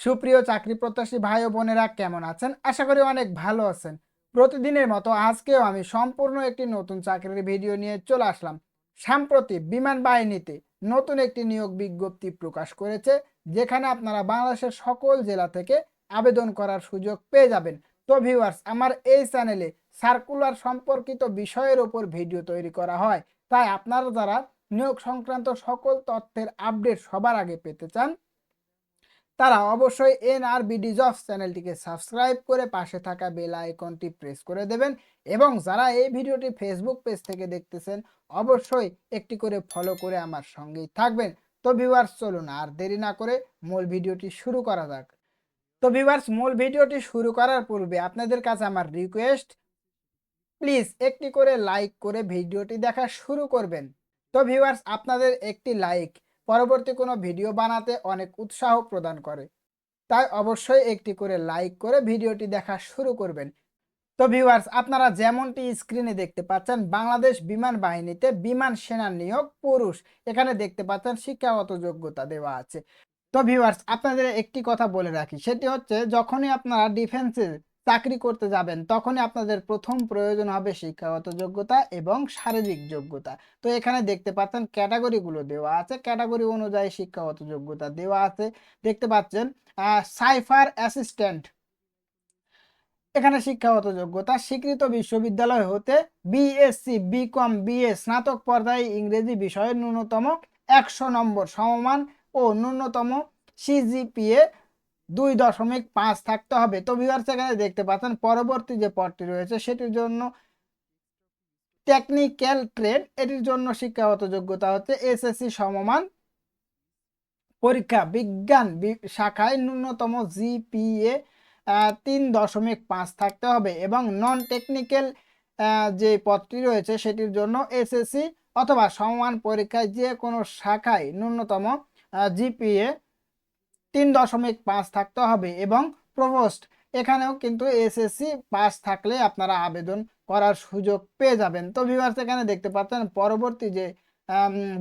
সুপ্রিয় চাকরি প্রত্যাশী ভাই ও বোনেরা কেমন আছেন? আশা করি অনেক ভালো আছেন। প্রতিদিনের মতো আজকেও আমি সম্পূর্ণ একটি নতুন চাকরির ভিডিও নিয়ে চলে আসলাম। সাম্প্রতি বিমান বাহিনীতে নতুন একটি নিয়োগ বিজ্ঞপ্তি প্রকাশ করেছে, যেখানে আপনারা বাংলাদেশের সকল জেলা থেকে আবেদন করার সুযোগ পেয়ে যাবেন। তো ভিউয়ার্স আমার এই চ্যানেলে সার্কুলার সম্পর্কিত বিষয়ের ওপর ভিডিও তৈরি করা হয়। তাই আপনারা যারা নিয়োগ সংক্রান্ত সকল তথ্যের আপডেট সবার আগে পেতে চান তারা অবশ্যই এনআরবিডি জবস চ্যানেলটিকে সাবস্ক্রাইব করে পাশে থাকা বেল আইকনটি প্রেস করে দেবেন এবং যারা এই ভিডিওটি ফেসবুক পেজ থেকে দেখতেছেন, অবশ্যই একটি করে ফলো করে আমার সঙ্গেই থাকবেন। তো ভিউয়ার্স চলুন আর দেরি না করে মূল ভিডিওটি শুরু করা যাক। তো ভিউয়ার্স মূল ভিডিওটি শুরু করার পূর্বে আপনাদের কাছে আমার রিকোয়েস্ট প্লিজ একটি করে লাইক করে ভিডিওটি দেখা শুরু করবেন। তো ভিউয়ার্স আপনাদের একটি লাইক পরবর্তী কোনো ভিডিও বানাতে অনেক উৎসাহ প্রদান করে। তাই অবশ্যই একটি করে লাইক করে ভিডিওটি দেখা শুরু করবেন। তো ভিউয়ার্স, আপনারা যেমনটি স্ক্রিনে দেখতে পাচ্ছেন, বাংলাদেশ বিমান বাহিনীতে বিমান সেনা নিয়োগ পুরুষ। এখানে দেখতে পাচ্ছেন শিক্ষাগত যোগ্যতা দেওয়া আছে। তো ভিউয়ার্স, আপনাদের একটি কথা বলে রাখি, সেটি হচ্ছে যখনই আপনারা ডিফেন্সে চাকরি করতে যাবেন, তখনই আপনাদের প্রথম প্রয়োজন হবে শিক্ষাগত যোগ্যতা এবং শারীরিক যোগ্যতা। তো এখানে দেখতে পাচ্ছেন ক্যাটাগরিগুলো দেওয়া আছে। ক্যাটাগরি অনুযায়ী শিক্ষাগত যোগ্যতা দেওয়া আছে। দেখতে পাচ্ছেন সাইফার অ্যাসিস্ট্যান্ট এখানে শিক্ষাগত যোগ্যতা, স্বীকৃত বিশ্ববিদ্যালয় হতে বিএসসি বিকম বিএ স্নাতক পর্যায়ে ইংরেজি বিষয়ে ন্যূনতম একশো নম্বর সমমান ও ন্যূনতম সিজিপিএ দুই দশমিক পাঁচ থাকতে হবে। তো ভিউয়ার্স এখানে দেখতে পাচ্ছেন, পরবর্তী যে পদটি রয়েছে, সেটির জন্য টেকনিক্যাল ট্রেড এটির জন্য শিক্ষাগত যোগ্যতা হচ্ছে এসএসসি সমমান পরীক্ষা বিজ্ঞান শাখায় ন্যূনতম জিপিএ তিন দশমিক পাঁচ থাকতে হবে এবং নন টেকনিক্যাল যে পদটি রয়েছে, সেটির জন্য এসএসসি অথবা সমমান পরীক্ষায় যে কোনো শাখায় ন্যূনতম জিপিএ তিন দশমিক পাঁচ থাকতে হবে এবং প্রভোস্ট, এখানেও কিন্তু এসএসসি পাস থাকলে আপনারা আবেদন করার সুযোগ পেয়ে যাবেন। তো ভিউয়ার্স এখানে দেখতে পাচ্ছেন পরবর্তী যে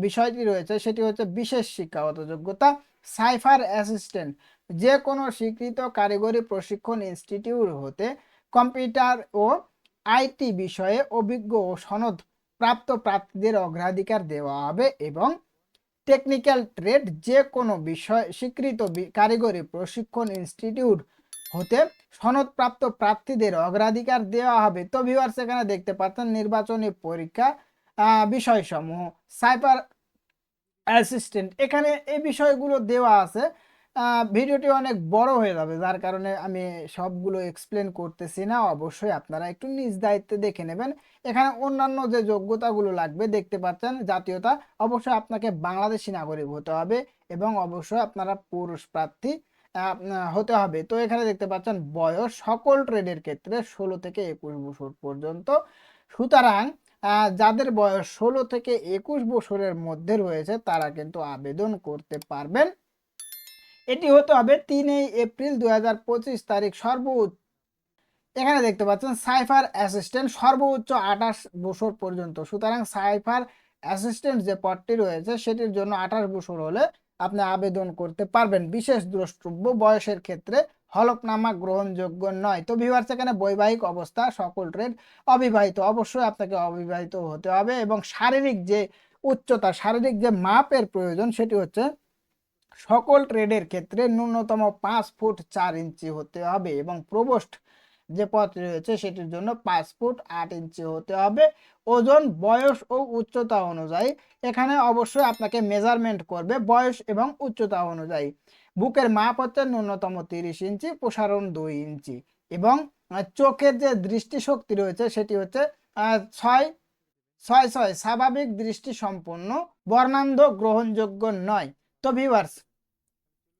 বিষয়টি রয়েছে সেটি হচ্ছে বিশেষ শিক্ষাগত যোগ্যতা, সাইফার অ্যাসিস্ট্যান্ট, যে কোনো স্বীকৃত কারিগরি প্রশিক্ষণ ইনস্টিটিউট হতে কম্পিউটার ও আইটি বিষয়ে অভিজ্ঞ ও সনদ প্রাপ্ত প্রার্থীদের অগ্রাধিকার দেওয়া হবে এবং টেকনিক্যাল ট্রেড যে কোনো বিষয় স্বীকৃত কারিগরি প্রশিক্ষণ ইনস্টিটিউট হতে সনদপ্রাপ্ত প্রার্থীদের অগ্রাধিকার দেওয়া হবে। তো ভিউয়ার্স সেখানে দেখতে পাচ্ছেন নির্বাচনী পরীক্ষা বিষয়সমূহ। সাইবার অ্যাসিস্ট্যান্ট এখানে এই বিষয়গুলো দেওয়া আছে। ভিডিওটি অনেক বড় হয়ে যাবে। যার কারণে আমি সবগুলো এক্সপ্লেন করতেছি না। অবশ্যই আপনারা একটু নিজ দায়িত্বে দেখে নেবেন। এখানে অন্যান্য যে যোগ্যতাগুলো লাগবে, দেখতে পাচ্ছেন জাতীয়তা, অবশ্যই আপনাকে বাংলাদেশি নাগরিক হতে হবে এবং অবশ্যই আপনারা পুরুষ প্রার্থী হতে হবে। তো এখানে দেখতে পাচ্ছেন বয়স সকল ট্রেডের ক্ষেত্রে ষোলো থেকে একুশ বছর পর্যন্ত। সুতরাং যাদের বয়স ষোলো থেকে একুশ বছরের মধ্যে রয়েছে, তারা কিন্তু আবেদন করতে পারবেন। এটি হতে হবে তিনই এপ্রিল দুই হাজার পঁচিশ তারিখ সর্বোচ্চ এখানে দেখতে পাচ্ছেন সাইফার অ্যাসিস্ট্যান্ট সর্বোচ্চ আঠাশ বছর পর্যন্ত। সুতরাং সাইফার অ্যাসিস্ট্যান্ট যে পদটি রয়েছে, সেটির জন্য আঠাশ বছর হলে আপনি আবেদন করতে পারবেন। বিশেষ দ্রষ্টব্য, বয়সের ক্ষেত্রে হলফনামা গ্রহণযোগ্য নয়। তো ভিউয়ার্স এখানে বৈবাহিক অবস্থা, সকল ট্রেড অবিবাহিত। অবশ্যই আপনাকে অবিবাহিত হতে হবে এবং শারীরিক যে উচ্চতা, শারীরিক যে মাপের প্রয়োজন, সেটি হচ্ছে সকল ট্রেডের ক্ষেত্রে ন্যূনতম পাঁচ ফুট চার ইঞ্চি হতে হবে এবং প্রবোস্ট যে পথ রয়েছে সেটির জন্য পাঁচ ফুট আট ইঞ্চি হতে হবে। ওজন, বয়স ও উচ্চতা অনুযায়ী এখানে অবশ্যই আপনাকে মেজারমেন্ট করবে বয়স এবং উচ্চতা অনুযায়ী। বুকের মাপ হচ্ছে ন্যূনতম তিরিশ ইঞ্চি, প্রসারণ দুই ইঞ্চি এবং চোখের যে দৃষ্টিশক্তি রয়েছে সেটি হচ্ছে ছয় ছয় ছয় স্বাভাবিক দৃষ্টি সম্পন্ন বর্ণান্ধ, গ্রহণযোগ্য নয়। তো ভিউয়ার্স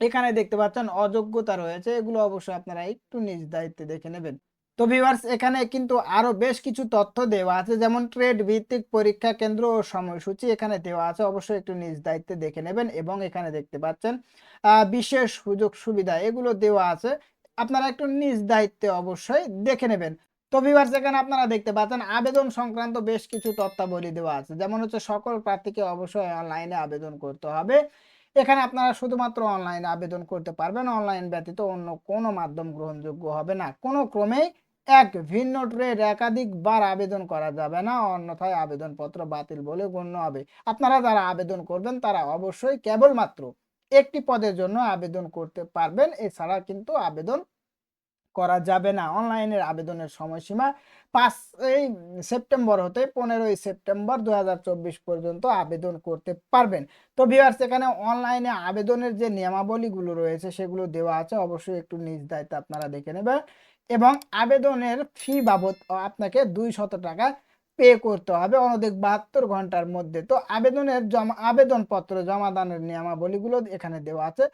এখানে দেখতে পাচ্ছেন অযোগ্যতা রয়েছে, এগুলো অবশ্যই আপনারা একটু নিজ দায়িত্বে দেখে নেবেন। তো ভিউয়ার্স এখানে কিন্তু আরও বেশ কিছু তথ্য দেওয়া আছে, যেমন ট্রেড ভিত্তিক পরীক্ষা কেন্দ্র ও সময়সূচি এখানে দেওয়া আছে, অবশ্যই একটু নিজ দায়িত্বে দেখে নেবেন এবং এখানে দেখতে পাচ্ছেন বিশেষ সুযোগ সুবিধা এগুলো দেওয়া আছে, আপনারা একটু নিজ দায়িত্বে অবশ্যই দেখে নেবেন। তো ভিউয়ার্স এখানে আপনারা দেখতে পাচ্ছেন আবেদন সংক্রান্ত বেশ কিছু তথ্যাবলী দেওয়া আছে, যেমন হচ্ছে সকল প্রার্থীকে অবশ্যই অনলাইনে আবেদন করতে হবে। এখানে আপনারা শুধুমাত্র অনলাইনে আবেদন করতে পারবেন। অনলাইন ব্যতীত অন্য কোনো মাধ্যম গ্রহণযোগ্য হবে না। কোনো ক্রমেই এক ভিন্ন ট্রেড একাধিকবার আবেদন করা যাবে না, অন্যথায় আবেদনপত্র বাতিল বলে গণ্য হবে। আপনারা যারা আবেদন করবেন, তারা অবশ্যই কেবলমাত্র একটি পদের জন্য আবেদন করতে পারবেন। এছাড়া কিন্তু আবেদন করা যাবে না। অনলাইনের আবেদনের সময়সীমা পাঁচই সেপ্টেম্বর হতে পনেরোই সেপ্টেম্বর দু হাজার চব্বিশ পর্যন্ত আবেদন করতে পারবেন। তো ভিউয়ার্স এখানে অনলাইনে আবেদনের যে নিয়মাবলীগুলো রয়েছে, সেগুলো দেওয়া আছে। অবশ্যই একটু নিজ দায়িত্বে আপনারা দেখে নেবেন। এবং আবেদনের ফি বাবদ আপনাকে দুই শত টাকা পে করতে হবে, অনধিক বাহাত্তর ঘণ্টার মধ্যে। তো আবেদনের জমা, আবেদনপত্র জমা দানের নিয়মাবলীগুলো এখানে দেওয়া আছে।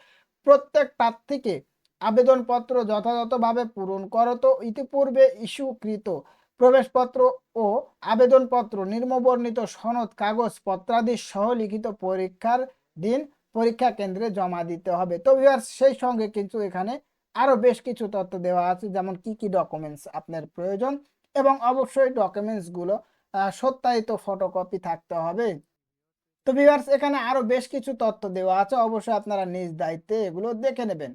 প্রত্যেক প্রার্থীকে আবেদনপত্র যথাযথভাবে পূরণ করত ইতিপূর্বে ইস্যুকৃত প্রবেশপত্র ও আবেদনপত্র, নির্মবর্ণিত সনদ, কাগজ, পত্রাদি সহ লিখিত পরীক্ষার দিন পরীক্ষা কেন্দ্রে জমা দিতে হবে। তো সেই সঙ্গে কিন্তু এখানে আরও বেশ কিছু তথ্য দেওয়া আছে, যেমন কি কি ডকুমেন্টস আপনার প্রয়োজন এবং অবশ্যই ডকুমেন্টসগুলো সত্যায়িত ফটোকপি থাকতে হবে। তো ভিউয়ার্স এখানে আরও বেশ কিছু তথ্য দেওয়া আছে, অবশ্যই আপনারা নিজ দায়িত্বে এগুলো দেখে নেবেন।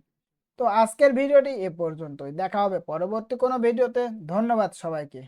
তো আজকের ভিডিওটি এ পর্যন্তই। দেখা হবে পরবর্তী কোনো ভিডিওতে। ধন্যবাদ সবাইকে।